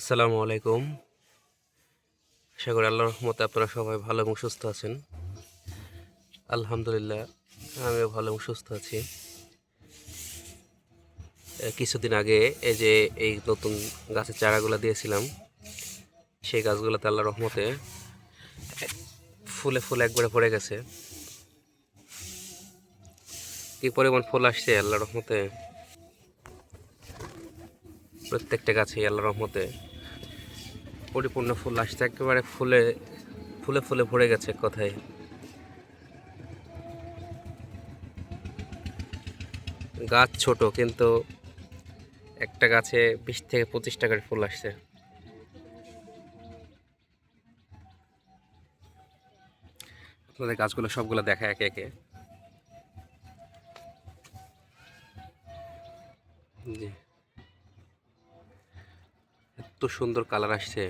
আসসালামু আলাইকুম। আশা করি আল্লাহর রহমতে আপনারা সবাই ভালো এবং সুস্থ আছেন। আলহামদুলিল্লাহ, আমিও ভালো এবং সুস্থ আছি। কিছুদিন আগে এই যে এই নতুন গাছের চারাগুলো দিয়েছিলাম, সেই গাছগুলোতে আল্লাহর রহমতে ফুলে ফুলে একবারে পড়ে গেছে। কি পরিমাণ ফুল আসছে আল্লাহ রহমতে? প্রত্যেকটা গাছে আল্লাহ রহমতে পরিপূর্ণ ফুল আসছে, একেবারে ফুলে ফুলে ফুলে ভরে গেছে কথায়। গাছ ছোট, কিন্তু একটা গাছে বিশ থেকে পঁচিশ টাকার ফুল আসছে। আপনাদের গাছগুলো সবগুলো দেখা একে একে। জি। এত সুন্দর কালার আসছে।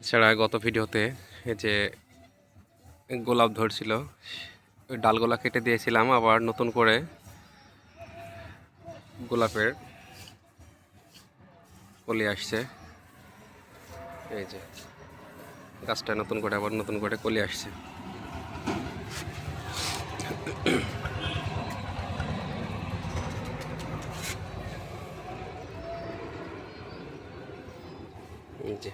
এছাড়া গত ভিডিওতে এই যে গোলাপ ধরছিল, ওই ডালগোলা কেটে দিয়েছিলাম, আবার নতুন করে গোলাপের কলি আসছে। এই যে গাছটা নতুন করে, আবার নতুন করে কলি আসছে। যে।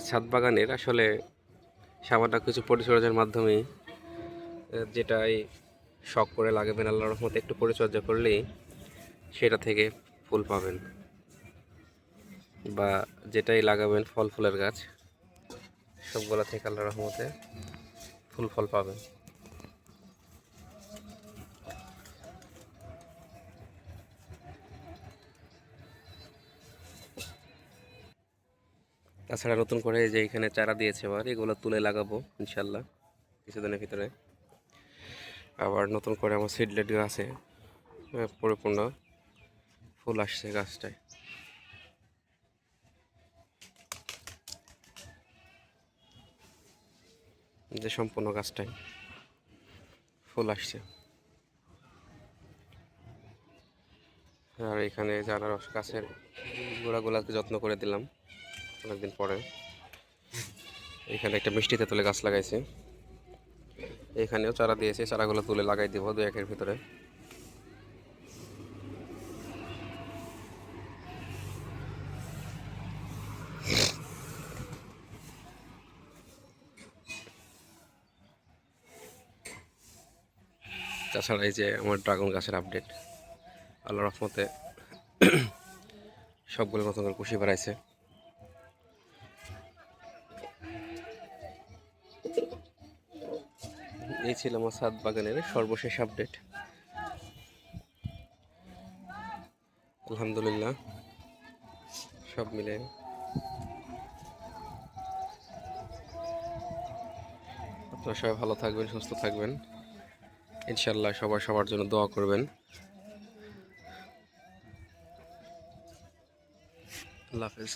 ছাদ বাগানের আসলে সামান্য কিছু পরিচর্যার মাধ্যমেই আহ, যেটাই শখ করে লাগাবেন আল্লাহর রহমতে একটু পরিচর্যা করলেই সেটা থেকে ফুল পাবেন। বা যেটাই লাগাবেন ফল ফুলের গাছ সবগুলো থেকে আল্লাহর রহমতে ফুল ফল পাবেন। তাছাড়া নতুন করে যে এখানে চারা দিয়েছে আবার, এগুলো তুলে লাগাবো, ইনশাল্লাহ, কিছুদিনের ভিতরে। আবার নতুন করে আমার সিডলেট গাছে পরিপূর্ণ ফুল আসছে গাছটায়। যে সম্পূর্ণ গাছটায় ফুল আসছে। আর এখানে যারা রস গাছের গোড়াগুলাকে যত্ন করে দিলাম। অনেকদিন পরে। এখানে একটা মিষ্টি তেঁতুলে গাছ লাগাইছি। এখানেও চারা দিয়েছি, চারাগুলো তুলে লাগাই দিব দু একের ভিতরে। তাছাড়া এই যে আমার ড্রাগন গাছের আপডেট আল্লাহ রহমতে সবগুলো নতুন করে কুশি বাড়াইছে। এই ছিল আমার সাত বাগানের সর্বশেষ আপডেট আলহামদুলিল্লাহ, সব মিলে। আপনারা সবাই ভালো থাকবেন, সুস্থ থাকবেন। ইনশাল্লাহ সবার সবার জন্য দোয়া করবেন। আল্লাহ হাফেজ।